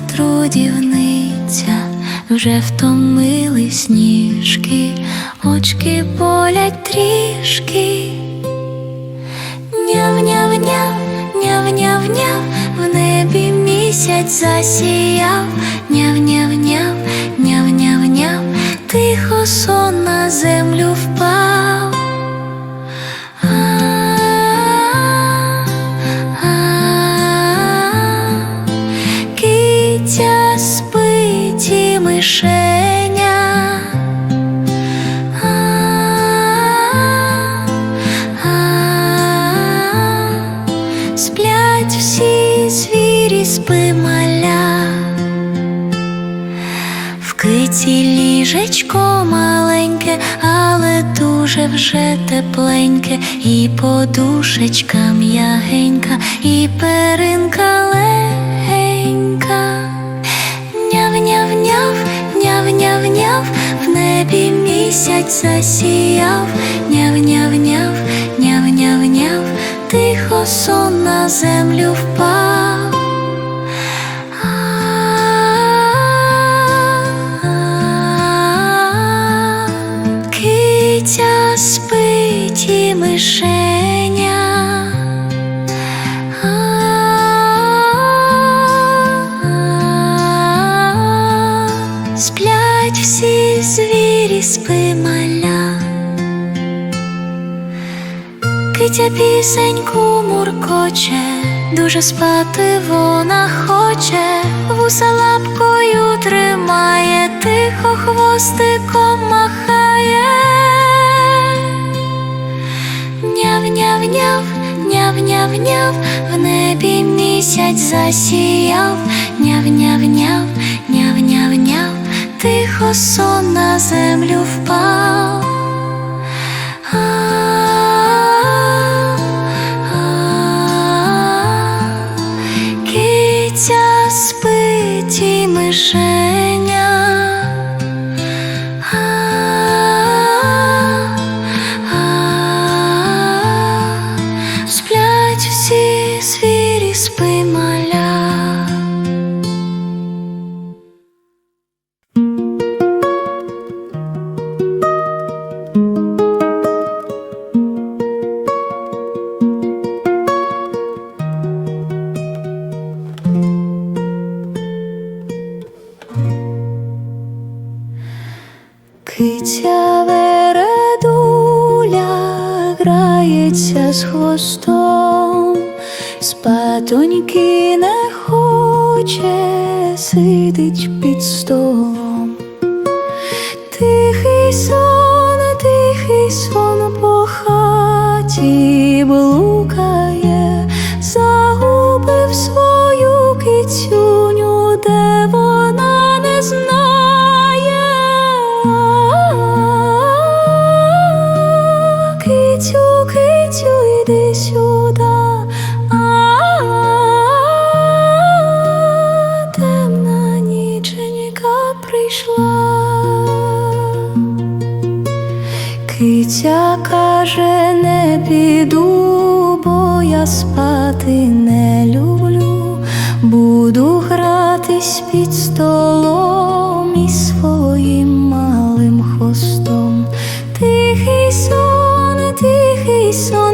трудівниця, вже втомились ніжки, очки болять трішки. Няв-няв-няв, няв-няв-няв, в небі місяць засіяв, няв-няв-няв, спи маля. В киці ліжечко маленьке, але дуже вже тепленьке, і подушечка м'ягенька, і перинка легенька. Няв-няв-няв, няв-няв-няв, в небі місяць засіяв, няв-няв-няв, няв-няв-няв, тихо сон на землю впав. Спить і мишеня. Сплять всі звірі спи маля. Китя пісеньку муркоче, дуже спати вона хоче, вуса лапкою тримає, тихо хвостиком махає. Няв-няв-няв, няв-няв-няв, в небі місяць засіяв, няв-няв-няв, няв-няв-няв, тихо сон на землю впав. Киця спить і мишеня. Киця вередуля грається з хвостом, спатоньки не хоче, сидить під столом. Тихий сон, Киця каже, не піду, бо я спати не люблю. Буду гратись під столом і своїм малим хвостом. Тихий сон, тихий сон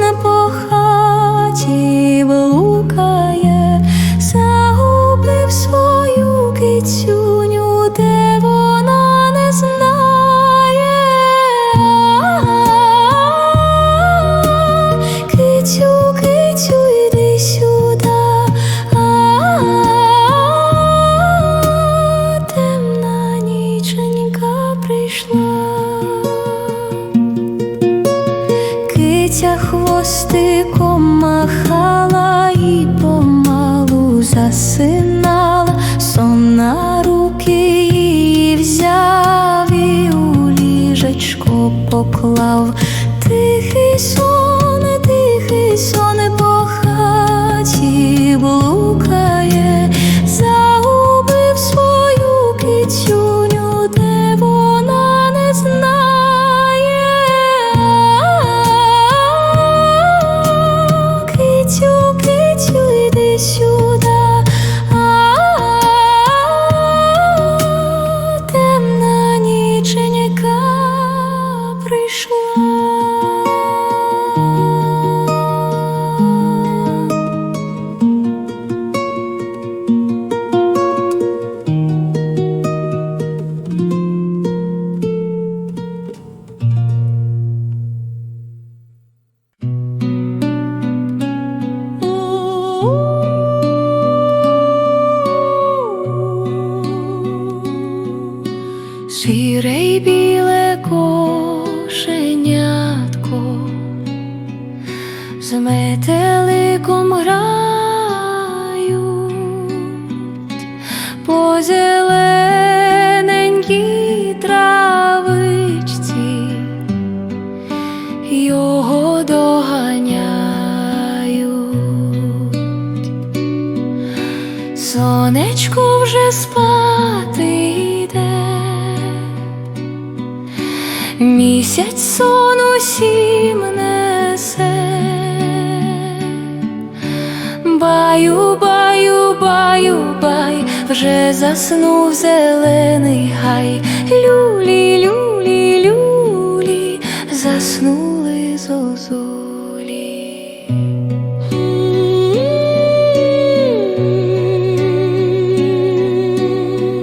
Сіре й біле кошенятко з метеликом грають по зелененькій травичці, його доганяють, сонечко вже спав. Баю, баю, баю, бай, вже заснув зелений гай. Люлі, люлі, люлі, заснули зозулі.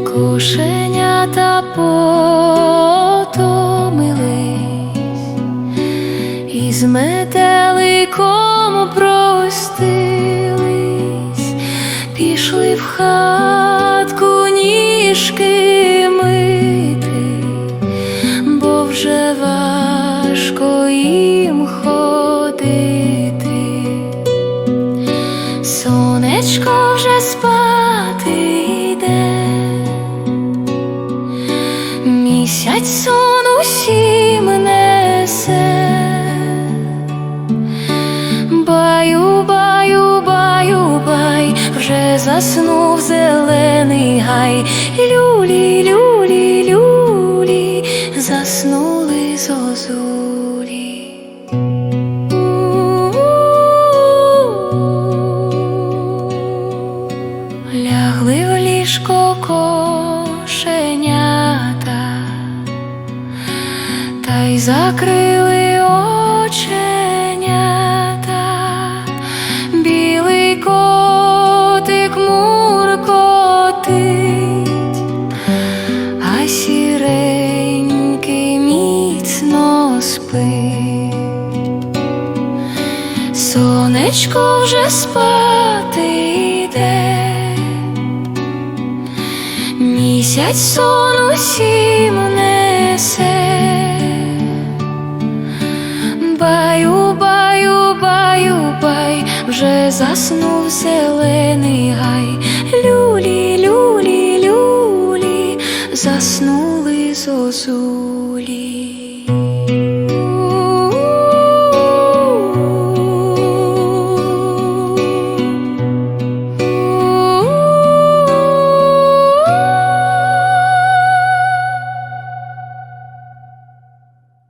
Кошенята потомились, в хатку ніжки мити, бо вже важко їм ходити. Сонечко вже спати йде, місяць сон заснув зелений гай. Люлі, люлі, люлі, заснули зозулі. Лягли в ліжко кошенята, та й закрили оченята, Сонечко вже спати йде, місяць сон усім несе, баю, баю, баю, бай, вже заснув зелений гай, люлі, люлі, люлі, заснули зозулі.